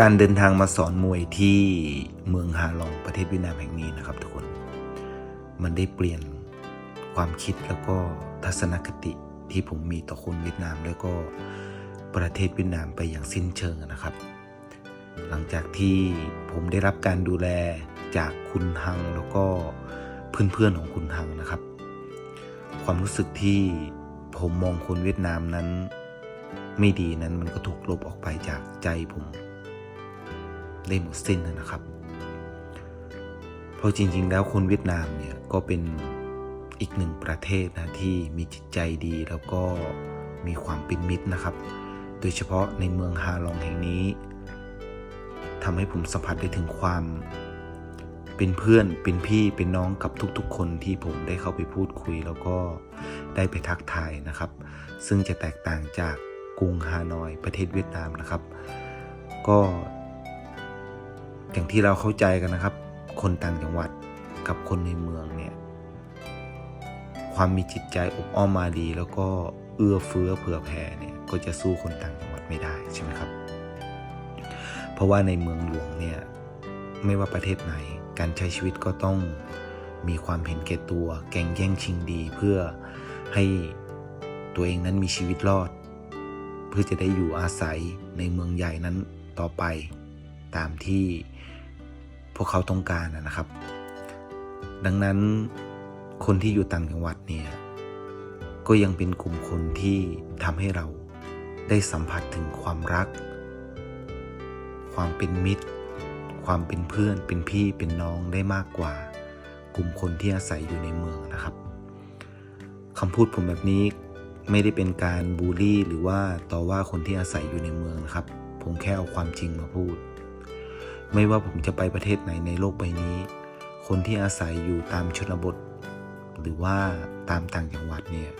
การเดินทางมาสอนมวยที่เมืองฮาลองประเทศเวียดนามแห่งนี้นะครับทุกคน มันได้เปลี่ยนความคิดแล้วก็ทัศนคติที่ผมมีต่อคนเวียดนาม แล้วก็ประเทศเวียดนามไปอย่างสิ้นเชิงนะครับ หลังจากที่ผมได้รับการดูแลจากคุณฮังแล้วก็เพื่อนๆของคุณฮังนะครับ ความรู้สึกที่ผมมองคนเวียดนามนั้น ไม่ดีนั้นมันก็ถูกลบออกไปจากใจผม ได้หมดสิ้นนะครับ เพราะจริง ๆ แล้วคนเวียดนามเนี่ยก็เป็นอีกหนึ่งประเทศนะที่มีจิตใจดีแล้วก็มีความเป็นมิตรนะครับ โดยเฉพาะในเมืองฮาลองแห่งนี้ทำให้ผมสัมผัสได้ถึงความเป็นเพื่อนเป็นพี่เป็นน้องกับทุกๆ คนที่ผมได้เข้าไปพูดคุย แล้วก็ได้ไปทักทายนะครับ ซึ่งจะแตกต่างจากกรุงฮานอยประเทศเวียดนามนะครับ ก็ อย่างที่เราเข้าใจกันนะครับ คนต่างจังหวัดกับคนในเมืองเนี่ย ความมีจิตใจอบอ้อมมาดี แล้วก็เอื้อเฟื้อเผื่อแผ่เนี่ยก็จะสู้คนต่างจังหวัดไม่ได้ใช่ไหมครับ เพราะว่าในเมืองหลวงเนี่ยไม่ว่าประเทศไหน การใช้ชีวิตก็ต้องมีความเห็นแก่ตัวแก่งแย่งชิงดีเพื่อให้ตัวเองนั้นมีชีวิตรอด เพื่อจะได้อยู่อาศัยในเมืองใหญ่นั้นต่อไป ตามที่พวกเขาต้องการนะครับ ดังนั้นคนที่อยู่ต่างจังหวัดเนี่ยก็ยังเป็นกลุ่มคนที่ทำให้เราได้สัมผัสถึงความรัก ความเป็นมิตร ความเป็นเพื่อน เป็นพี่เป็นน้องได้มากกว่า กลุ่มคนที่อาศัยอยู่ในเมืองนะครับคำพูดผมแบบนี้ไม่ได้เป็นการบูลลี่ หรือว่าต่อว่าคนที่อาศัยอยู่ในเมืองนะครับ ผมแค่เอาความจริงมาพูด ไม่ว่าผมจะไปประเทศไหนในโลกใบนี้ คนที่อาศัยอยู่ตามชนบท หรือว่าตามต่างจังหวัดเนี่ย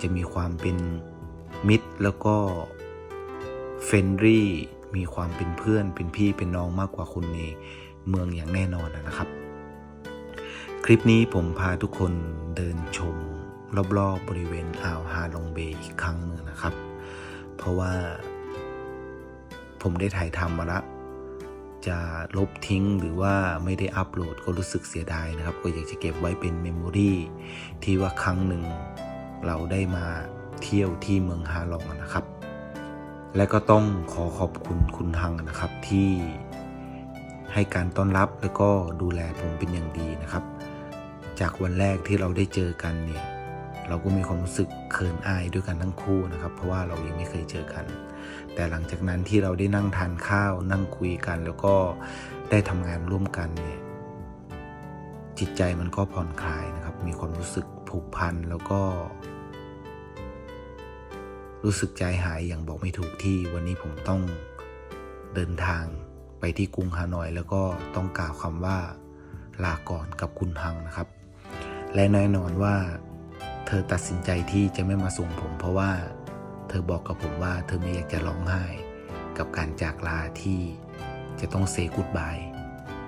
จะมีความเป็นมิตรแล้วก็เฟรนรี่มีความเป็นเพื่อนเป็นพี่เป็นน้องมากกว่าคนในเมืองอย่างแน่นอนนะครับ คลิปนี้ผมพาทุกคนเดินชม รอบๆบบริเวณอ่าวฮาลองเบย์อีกครั้งหนึ่งนะครับ เพราะว่าผมได้ถ่ายทำมาแล้ว จะลบทิ้งหรือว่าไม่ได้อัปโหลดก็รู้สึกเสียดายนะครับ ก็อยากจะเก็บไว้เป็นเมมโมรีที่ว่าครั้งหนึ่งเราได้มาเที่ยวที่เมืองฮาลองนะครับ และก็ต้องขอขอบคุณคุณฮังนะครับที่ให้การต้อนรับแล้วก็ดูแลผมเป็นอย่างดีนะครับ จากวันแรกที่เราได้เจอกันเนี่ย เราก็มีความรู้สึกเขินอายด้วยกันทั้งคู่นะครับ เพราะว่าเรายังไม่เคยเจอกัน แต่หลังจากนั้นที่เราได้นั่งทานข้าว นั่งคุยกัน แล้วก็ได้ทำงานร่วมกันเนี่ยจิตใจมันก็ผ่อนคลายนะครับ มีความรู้สึกผูกพันแล้วก็ รู้สึกใจหายอย่างบอกไม่ถูกที่วันนี้ผมต้องเดินทางไปที่กรุงฮานอย แล้วก็ต้องกล่าวคำว่าลาก่อนกับคุณฮังนะครับ และแน่นอนว่า เธอตัดสินใจที่จะไม่มาส่งผม เพราะว่าเธอบอกกับผมว่าเธอไม่อยากจะร้องไห้ กับการจากลาที่จะต้องเซกูดบาย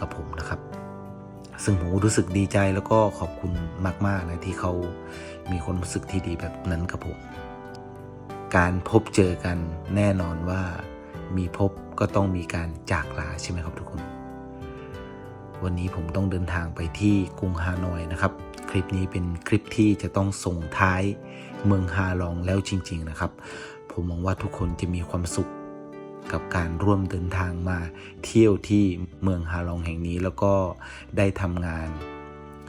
กับผมนะครับ ซึ่งผมรู้สึกดีใจแล้วก็ขอบคุณมากๆนะที่เขามีความรู้สึกที่ดีแบบนั้นกับผม การพบเจอกันแน่นอนว่ามีพบก็ต้องมีการจากลาใช่ไหมครับทุกคน วันนี้ผมต้องเดินทางไปที่กรุงฮานอยนะครับ คลิปนี้เป็นคลิปที่จะต้องส่งท้ายเมืองฮาลองแล้วจริง ๆนะครับ ผมมองว่าทุกคนจะมีความสุขกับการร่วมเดินทางมาเที่ยวที่เมืองฮาลองแห่งนี้แล้วก็ได้ทำงาน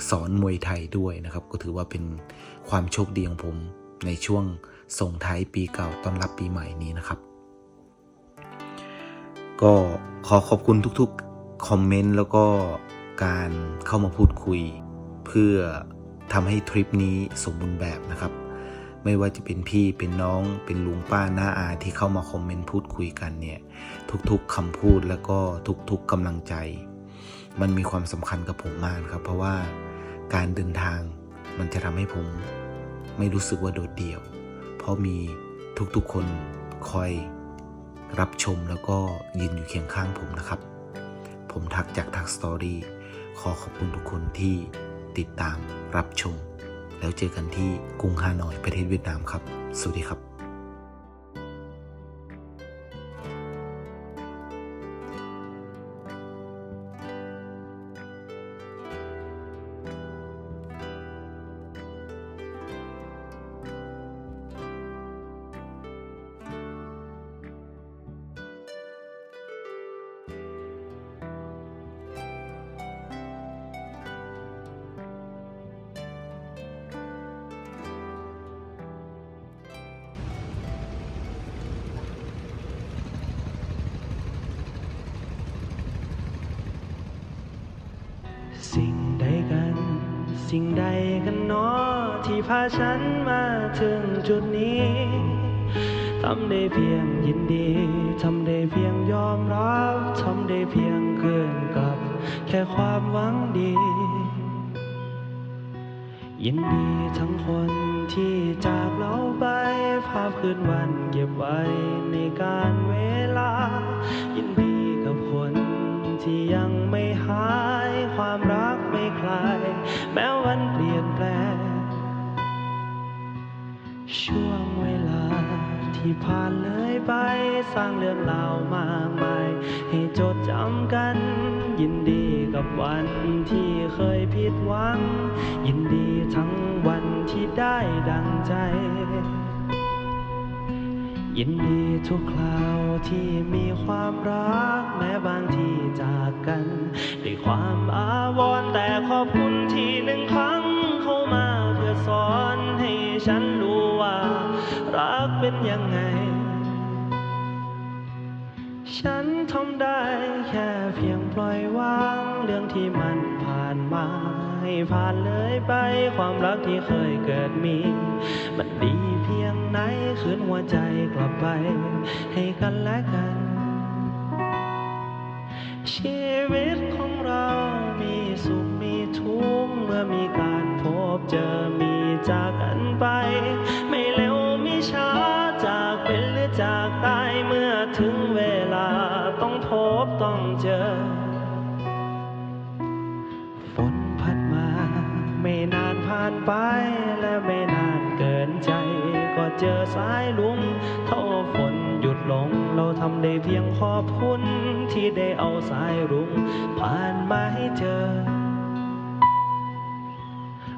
สอนมวยไทยด้วยนะครับ ก็ถือว่าเป็นความโชคดีของผมในช่วงส่งท้ายปีเก่าต้อนรับปีใหม่นี้นะครับ ก็ขอขอบคุณทุกๆคอมเมนต์แล้วก็การเข้ามาพูดคุย เพื่อทำให้ทริปนี้สมบูรณ์แบบนะครับ ไม่ว่าจะเป็นพี่เป็นน้องเป็นลุงป้าหน้าอาที่เข้ามาคอมเมนต์พูดคุยกันเนี่ยทุกๆคำพูดแล้วก็ทุกๆกำลังใจ มันมีความสำคัญกับผมมากครับ เพราะว่าการเดินทางมันจะทำให้ผมไม่รู้สึกว่าโดดเดี่ยว เพราะมีทุกๆคนคอยรับชมแล้วก็ยืนอยู่เคียงข้างผมนะครับ ผมทักจากทักสตอรี่ขอขอบคุณทุกคนที่ ติดตามรับชม แล้วเจอกันที่กรุงฮานอยประเทศเวียดนามครับ สวัสดีครับ สิ่งใดกันเนาะที่พาฉันมาถึงจุดนี้ทำได้เพียงยินดี ทำได้เพียงยอมรับ ทำได้เพียงเกินกับ แค่ความหวังดี ยินดีทั้งคนที่จากเราไป ภาพคืนวันเก็บไว้ใน ผ่านเลยไปสร้างเรื่องราวมากมายให้จดจำกัน ยินดีกับวันที่เคยผิดหวัง ยินดีทั้งวันที่ได้ดังใจ ยินดีทุกคราวที่มีความรักแม้บางทีจากกันด้วยความอาวรณ์แต่ขอบคุณที่หนึ่งครั้งเข้ามาเพื่อสอนให้ฉันรู้ เป็นยังไง ฉันทำได้แค่เพียงปล่อยวางเรื่องที่มันผ่านมาให้ผ่านเลยไปความรักที่เคยเกิดมี มันดีเพียงไหนคืนหัวใจกลับไป ให้กันและกัน ชีวิตของเรามีสุขมีทุกข์เมื่อมีการพบเจอ ฝนพัดมา ไม่นานผ่านไปและไม่นานเกินใจ ก็เจอสายลุงเท่าฝนหยุดลง เราทำได้เพียงขอบคุณที่ได้เอาสายรุ้งผ่านมาให้เจอ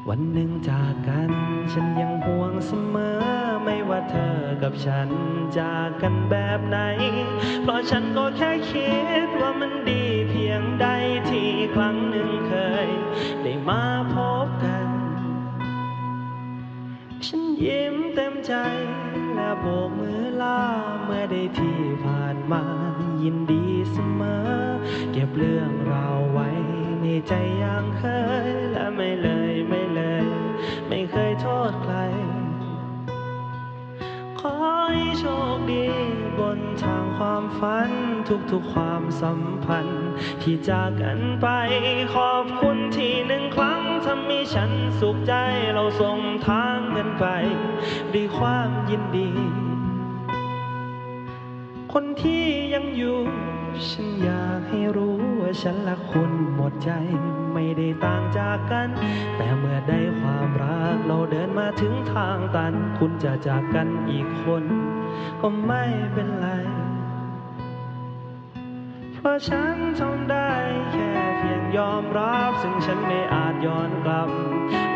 วันหนึ่งจากกัน ฉันยังห่วงเสมอ ไม่ว่าเธอกับฉันจากกันแบบไหน เพราะฉันก็แค่คิดว่ามันดี ยงใดที่ครั้งหนึ่งเคย ได้มาพบกัน ฉันยิ้มเต็มใจและโบกมือลาเมื่อได้ที่ผ่านมายินดีเสมอ เก็บเรื่องราวไว้ในใจอย่างเคย และไม่เลยไม่เลย ไม่เคยโทษใคร ขอให้โชคดี บนทางความฝัน ทุกๆความสัมพันธ์ ที่จากกันไป ขอบคุณที่หนึ่งครั้งทำให้ฉันสุขใจเราส่งทางกันไปด้วยความยินดี คนที่ยังอยู่ ฉันอยากให้รู้ว่าฉันและคุณหมดใจไม่ได้ต่างจากกัน แต่เมื่อได้ความรักเราเดินมาถึงทางตัน คุณจะจากกันอีกคน ก็ไม่เป็นไร เพราะฉันทำได้แค่เพียงยอมรับ ซึ่งฉันไม่อาจย้อนกลับ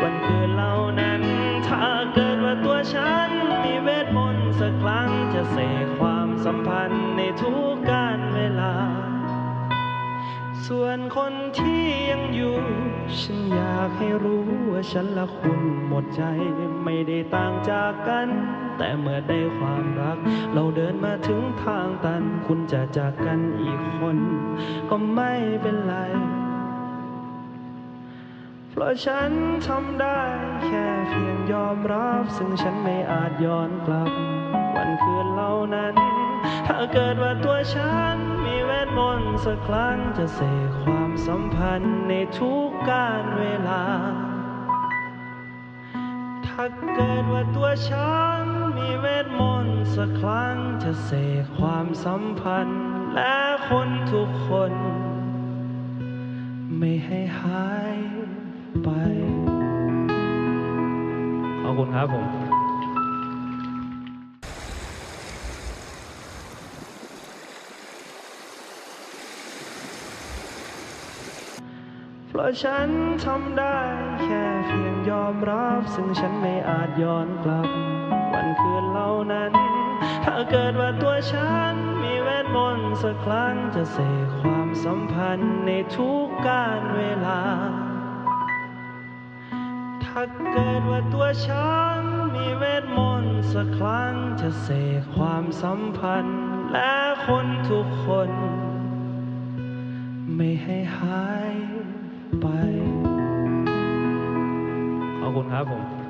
วันคืนเหล่านั้น ถ้าเกิดว่าตัวฉัน มีเวทมนต์สักครั้งจะเสกความสัมพันธ์ในทุกการ นคนที่ยังอยู่ ฉันอยากให้รู้ว่าฉันและคุณหมดใจไม่ได้ต่างจากกัน แต่เมื่อได้ความรัก เราเดินมาถึงทางตัน คุณจะจากกันอีกคน ก็ไม่เป็นไร เพราะฉันทำได้ แค่เพียงยอมรับ ซึ่งฉันไม่อาจย้อนกลับ วันคืนเหล่านั้น ถ้าเกิดว่าตัวฉันมีเวทมนต์สักครั้งจะเสกความสัมพันธ์ในทุกการเวลา ถ้าเกิดว่าตัวฉันมีเวทมนต์สักครั้งจะเสกความสัมพันธ์และคนทุกคน ไม่ให้หายไป ขอบคุณครับผม พราะฉันทำได้แค่เพียงยอมรับ ซึ่งฉันไม่อาจย้อนกลับ วันคืนเหล่านั้น ถ้าเกิดว่าตัวฉันมีเวทมนต์สักครั้งจะเสกความสัมพันธ์ในทุกการเวลา ถ้าเกิดว่าตัวฉันมีเวทมนต์สักครั้งจะเสกความสัมพันธ์ และคนทุกคน ไม่ให้หาย ไป ขอบคุณครับผม